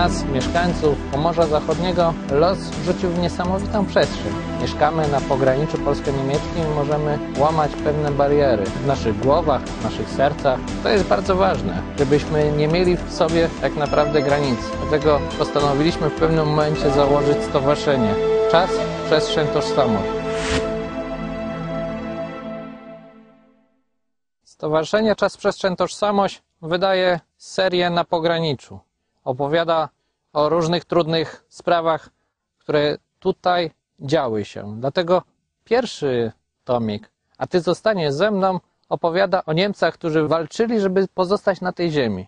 nas, mieszkańców Pomorza Zachodniego, los wrzucił w niesamowitą przestrzeń. Mieszkamy na pograniczu polsko-niemieckim i możemy łamać pewne bariery w naszych głowach, w naszych sercach. To jest bardzo ważne, żebyśmy nie mieli w sobie tak naprawdę granic. Dlatego postanowiliśmy w pewnym momencie założyć stowarzyszenie. Czas, przestrzeń, tożsamość. Stowarzyszenie Czas, Przestrzeń, Tożsamość wydaje serię na pograniczu. Opowiada o różnych trudnych sprawach, które tutaj działy się. Dlatego pierwszy tomik, a ty zostaniesz ze mną, opowiada o Niemcach, którzy walczyli, żeby pozostać na tej ziemi.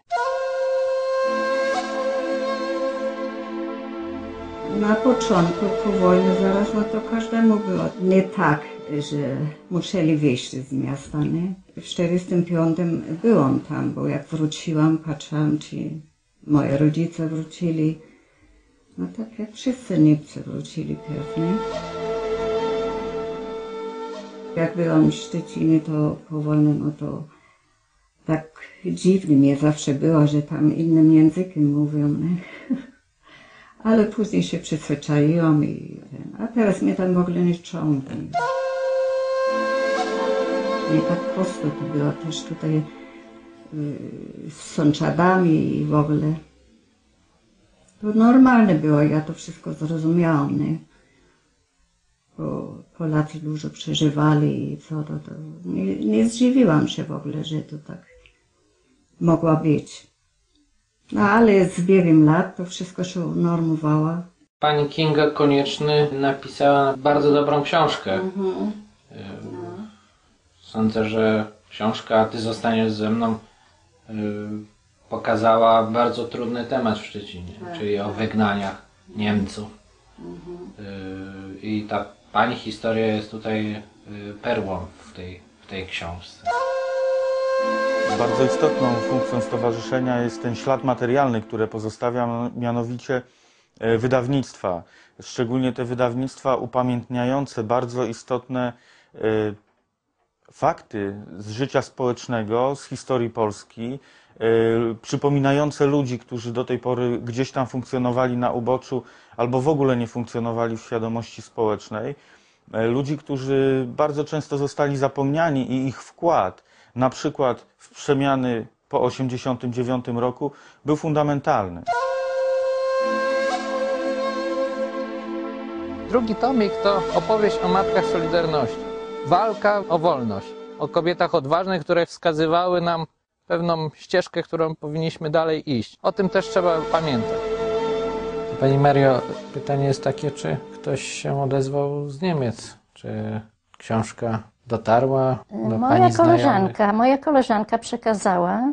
Na początku po wojnie zaraz, no to każdemu było nie tak, że musieli wyjść z miasta, nie? W 45 byłam tam, bo jak wróciłam, patrzyłam, czy moi rodzice wrócili. No tak jak wszyscy Niemcy wrócili pewnie. Jak byłam w Szczecinie, to po wojnie, no to tak dziwnie mnie zawsze było, że tam innym językiem mówią, nie? Ale później się przyzwyczaiłam i a teraz mnie tam w ogóle nie ciągnie. Nie tak prosto to było też tutaj z sąsiadami i w ogóle. To normalne było, ja to wszystko zrozumiałam, nie? Bo Polacy dużo przeżywali i co to, to nie, nie zdziwiłam się w ogóle, że to tak mogła być. No ale z biegiem lat to wszystko się unormowało. Pani Kinga Konieczny napisała bardzo dobrą książkę. Ym, Sądzę, że książka Ty zostaniesz ze mną y, pokazała bardzo trudny temat w Szczecinie, czyli o wygnaniach Niemców. Y, I ta Pani historia jest tutaj y, perłą w tej, w tej książce. Bardzo istotną funkcją stowarzyszenia jest ten ślad materialny, które pozostawia mianowicie e, wydawnictwa. Szczególnie te wydawnictwa upamiętniające bardzo istotne e, fakty z życia społecznego, z historii Polski, e, przypominające ludzi, którzy do tej pory gdzieś tam funkcjonowali na uboczu albo w ogóle nie funkcjonowali w świadomości społecznej. Ludzi, którzy bardzo często zostali zapomniani i ich wkład na przykład w przemiany po 1989 roku był fundamentalny. Drugi tomik to opowieść o matkach Solidarności. Walka o wolność. O kobietach odważnych, które wskazywały nam pewną ścieżkę, którą powinniśmy dalej iść. O tym też trzeba pamiętać. Pani Mario, pytanie jest takie, czy ktoś się odezwał z Niemiec? Czy książka dotarła do Moja Pani znajomych? koleżanka, moja koleżanka przekazała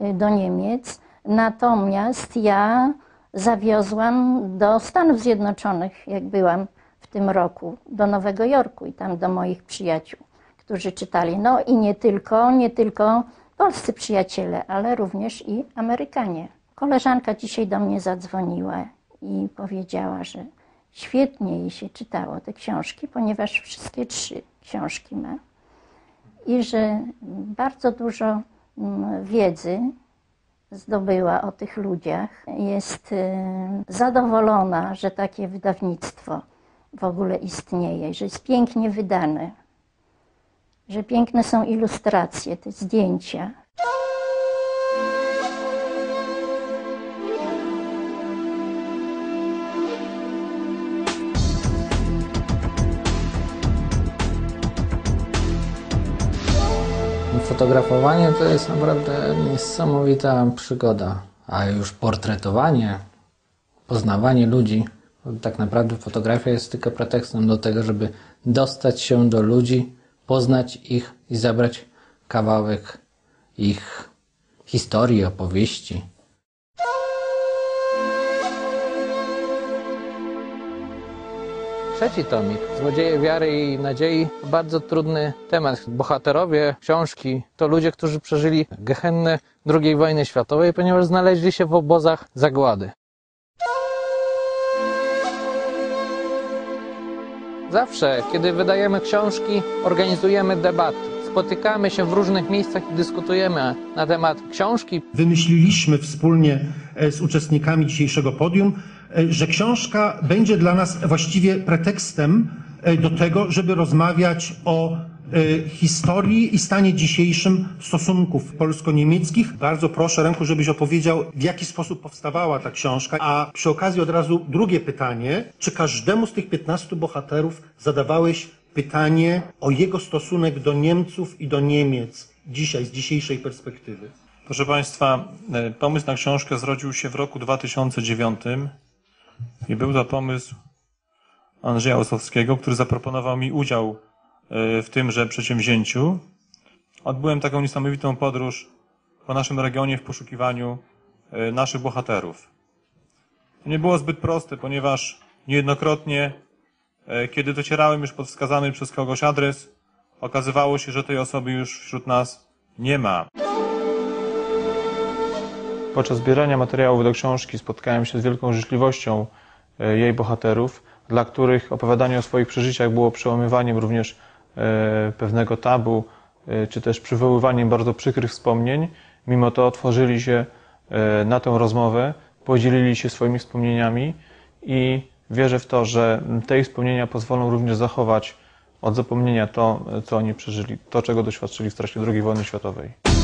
y, do Niemiec, natomiast ja zawiozłam do Stanów Zjednoczonych, jak byłam tym roku, do Nowego Jorku i tam do moich przyjaciół, którzy czytali. No i nie tylko, nie tylko polscy przyjaciele, ale również i Amerykanie. Koleżanka dzisiaj do mnie zadzwoniła i powiedziała, że świetnie jej się czytało te książki, ponieważ wszystkie trzy książki ma i że bardzo dużo mm, wiedzy zdobyła o tych ludziach. Jest y, zadowolona, że takie wydawnictwo w ogóle istnieje, że jest pięknie wydane, że piękne są ilustracje, te zdjęcia. Fotografowanie to jest naprawdę niesamowita przygoda, a już portretowanie, poznawanie ludzi, tak naprawdę fotografia jest tylko pretekstem do tego, żeby dostać się do ludzi, poznać ich i zabrać kawałek ich historii, opowieści. Trzeci tomik, Złodzieje wiary i nadziei, bardzo trudny temat. Bohaterowie książki to ludzie, którzy przeżyli gehennę II wojny światowej, ponieważ znaleźli się w obozach zagłady. Zawsze, kiedy wydajemy książki, organizujemy debaty. Spotykamy się w różnych miejscach i dyskutujemy na temat książki, Wymyśliliśmy wspólnie e, z uczestnikami dzisiejszego podium, e, że książka będzie dla nas właściwie pretekstem e, do tego, żeby rozmawiać o historii i stanie dzisiejszym stosunków polsko-niemieckich. Bardzo proszę, Ręku, żebyś opowiedział, w jaki sposób powstawała ta książka. A przy okazji od razu drugie pytanie. Czy każdemu z tych 15 bohaterów zadawałeś pytanie o jego stosunek do Niemców i do Niemiec dzisiaj, z dzisiejszej perspektywy? Proszę Państwa, e, pomysł na książkę zrodził się w roku 2009 i był to pomysł Andrzeja Osowskiego, który zaproponował mi udział w tymże przedsięwzięciu. Odbyłem taką niesamowitą podróż po naszym regionie w poszukiwaniu e, naszych bohaterów. To nie było zbyt proste, ponieważ niejednokrotnie, e, kiedy docierałem już pod wskazany przez kogoś adres, okazywało się, że tej osoby już wśród nas nie ma. Podczas zbierania materiałów do książki spotkałem się z wielką życzliwością jej bohaterów, dla których opowiadanie o swoich przeżyciach było przełamywaniem również pewnego tabu, e, czy też przywoływaniem bardzo przykrych wspomnień. Mimo to otworzyli się e, na tę rozmowę, podzielili się swoimi wspomnieniami i wierzę w to, że te wspomnienia pozwolą również zachować od zapomnienia to, co oni przeżyli, to, czego doświadczyli w trakcie II wojny światowej.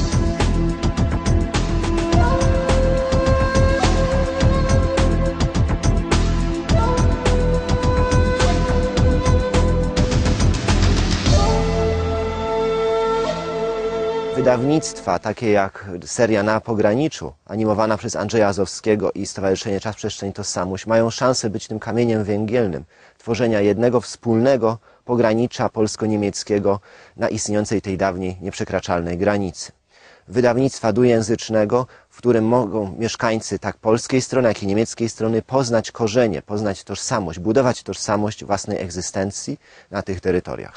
Wydawnictwa, takie jak seria Na Pograniczu, animowana przez Andrzeja Azowskiego i Stowarzyszenie Czas Przestrzeń Tożsamość, mają szansę być tym kamieniem węgielnym tworzenia jednego wspólnego pogranicza polsko-niemieckiego na istniejącej tej dawniej nieprzekraczalnej granicy. Wydawnictwa dwujęzycznego, w którym mogą mieszkańcy tak polskiej strony, jak i niemieckiej strony poznać korzenie, poznać tożsamość, budować tożsamość własnej egzystencji na tych terytoriach.